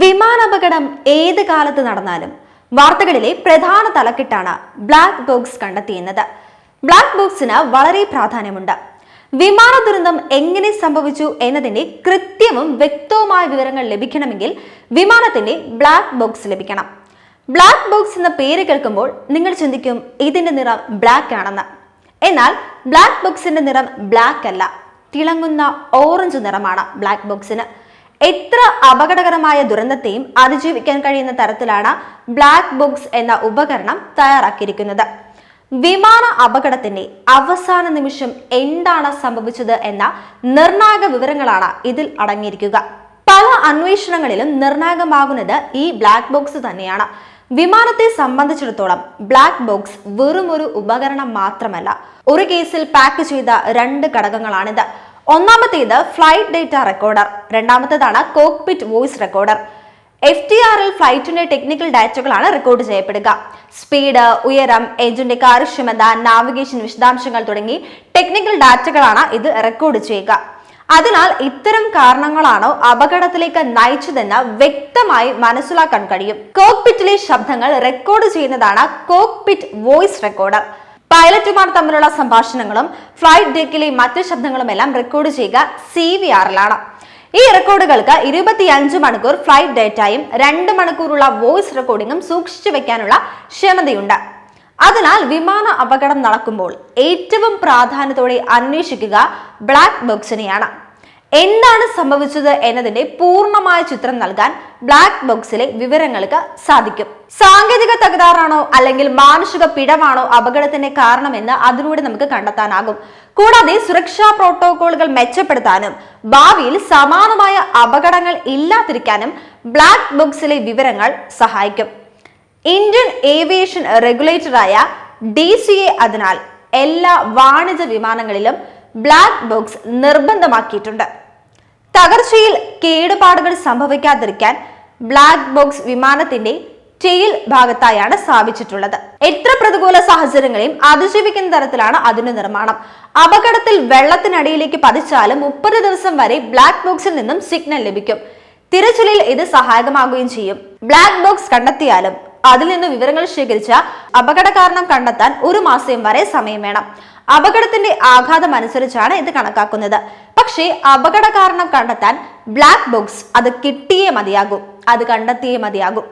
വിമാനാപകടം ഏത് കാലത്ത് നടന്നാലും വാർത്തകളിലെ പ്രധാന തലക്കെട്ടാണ് ബ്ലാക്ക് ബോക്സ് കണ്ടെത്തിയെന്നത് ബ്ലാക്ക് ബോക്സിന് വളരെ പ്രാധാന്യമുണ്ട്. വിമാന ദുരന്തം എങ്ങനെ സംഭവിച്ചു എന്നതിന്റെ കൃത്യവും വ്യക്തവുമായ വിവരങ്ങൾ ലഭിക്കണമെങ്കിൽ വിമാനത്തിന്റെ ബ്ലാക്ക് ബോക്സ് ലഭിക്കണം. ബ്ലാക്ക് ബോക്സ് എന്ന പേര് കേൾക്കുമ്പോൾ നിങ്ങൾ ചിന്തിക്കും ഇതിന്റെ നിറം ബ്ലാക്ക് ആണെന്ന്. എന്നാൽ ബ്ലാക്ക് ബോക്സിന്റെ നിറം ബ്ലാക്ക് അല്ല. തിളങ്ങുന്ന ഓറഞ്ച് നിറമാണ് ബ്ലാക്ക് ബോക്സിന് എത്ര അപകടകരമായ ദുരന്തത്തെയും അതിജീവിക്കാൻ കഴിയുന്ന തരത്തിലാണ് ബ്ലാക്ക് ബോക്സ് എന്ന ഉപകരണം തയ്യാറാക്കിയിരിക്കുന്നത്. വിമാന അപകടത്തിന്റെ അവസാന നിമിഷം എന്താണ് സംഭവിച്ചത് എന്ന നിർണായക വിവരങ്ങളാണ് ഇതിൽ അടങ്ങിയിരിക്കുക. പല അന്വേഷണങ്ങളിലും നിർണായകമാകുന്നത് ഈ ബ്ലാക്ക് ബോക്സ് തന്നെയാണ്. വിമാനത്തെ സംബന്ധിച്ചിടത്തോളം ബ്ലാക്ക് ബോക്സ് വെറും ഒരു ഉപകരണം മാത്രമല്ല ഒരു കേസിൽ പാക്ക് ചെയ്ത രണ്ട് ഘടകങ്ങളാണിത്. ഒന്നാമത്തേത് flight data recorder. രണ്ടാമത്തേതാണ് cockpit voice recorder. F T ആറിൽ ഫ്ലൈറ്റിന്റെ ടെക്നിക്കൽ ഡാറ്റകളാണ് റെക്കോർഡ് ചെയ്യപ്പെടുക. സ്പീഡ് ഉയരം എഞ്ചിന്റെ കാര്യക്ഷമത നാവിഗേഷൻ വിശദാംശങ്ങൾ തുടങ്ങി ടെക്നിക്കൽ ഡാറ്റകളാണ് ഇത് റെക്കോർഡ് ചെയ്യുക. അതിനാൽ ഇത്തരം കാരണങ്ങളാണോ അപകടത്തിലേക്ക് നയിച്ചതെന്ന് വ്യക്തമായി മനസ്സിലാക്കാൻ കഴിയും. കോക്പിറ്റിലെ ശബ്ദങ്ങൾ റെക്കോർഡ് ചെയ്യുന്നതാണ് കോക്പിറ്റ് വോയിസ് റെക്കോർഡർ. പൈലറ്റുമാർ തമ്മിലുള്ള സംഭാഷണങ്ങളും ഫ്ലൈറ്റ് ഡെക്കിലെ മറ്റു ശബ്ദങ്ങളും എല്ലാം റെക്കോർഡ് ചെയ്യുക സി വി ആറിലാണ് ഈ റെക്കോർഡുകൾക്ക് ഇരുപത്തിയഞ്ച് മണിക്കൂർ ഫ്ലൈറ്റ് ഡേറ്റയും രണ്ട് മണിക്കൂറുള്ള വോയിസ് റെക്കോർഡിംഗും സൂക്ഷിച്ചു വെക്കാനുള്ള ക്ഷമതയുണ്ട്. അതിനാൽ വിമാന അപകടം നടക്കുമ്പോൾ ഏറ്റവും പ്രാധാന്യത്തോടെ അന്വേഷിക്കുക ബ്ലാക്ക് ബോക്സിനെയാണ് എന്താണ് സംഭവിച്ചത് എന്നതിന്റെ പൂർണമായ ചിത്രം നൽകാൻ ബ്ലാക്ക് ബോക്സിലെ വിവരങ്ങൾക്ക് സാധിക്കും. സാങ്കേതിക തകരാറാണോ അല്ലെങ്കിൽ മാനുഷിക പിഴവാണോ അപകടത്തിന് കാരണമെന്ന് അതിലൂടെ നമുക്ക് കണ്ടെത്താനാകും. കൂടാതെ സുരക്ഷാ പ്രോട്ടോകോളുകൾ മെച്ചപ്പെടുത്താനും ഭാവിയിൽ സമാനമായ അപകടങ്ങൾ ഇല്ലാതിരിക്കാനും ബ്ലാക്ക് ബോക്സിലെ വിവരങ്ങൾ സഹായിക്കും. ഇന്ത്യൻ ഏവിയേഷൻ റെഗുലേറ്ററായ ഡി സി എ അതിനാൽ എല്ലാ വാണിജ്യ വിമാനങ്ങളിലും ബ്ലാക്ക് ബോക്സ് നിർബന്ധമാക്കിയിട്ടുണ്ട്. തകർച്ചയിൽ കേടുപാടുകൾ സംഭവിക്കാതിരിക്കാൻ ബ്ലാക്ക് ബോക്സ് വിമാനത്തിന്റെ ടെയിൽ ഭാഗത്തായാണ് സ്ഥാപിച്ചിട്ടുള്ളത്. എത്ര പ്രതികൂല സാഹചര്യങ്ങളെയും അതിജീവിക്കുന്ന തരത്തിലാണ് അതിന്റെ നിർമ്മാണം. അപകടത്തിൽ വെള്ളത്തിനടിയിലേക്ക് പതിച്ചാലും മുപ്പത് ദിവസം വരെ ബ്ലാക്ക് ബോക്സിൽ നിന്നും സിഗ്നൽ ലഭിക്കും. തിരച്ചിലിൽ ഇത് സഹായകമാകുകയും ചെയ്യും. ബ്ലാക്ക് ബോക്സ് കണ്ടെത്തിയാലും അതിൽ നിന്ന് വിവരങ്ങൾ ശേഖരിച്ച അപകട കാരണം കണ്ടെത്താൻ ഒരു മാസം വരെ സമയം വേണം. അപകടത്തിന്റെ ആഘാതം അനുസരിച്ചാണ് ഇത് കണക്കാക്കുന്നത്. പക്ഷേ അപകട കാരണം കണ്ടെത്താൻ ബ്ലാക്ക് ബോക്സ് അത് കിട്ടിയേ മതിയാകും. അത് കണ്ടെത്തിയേ മതിയാകൂ.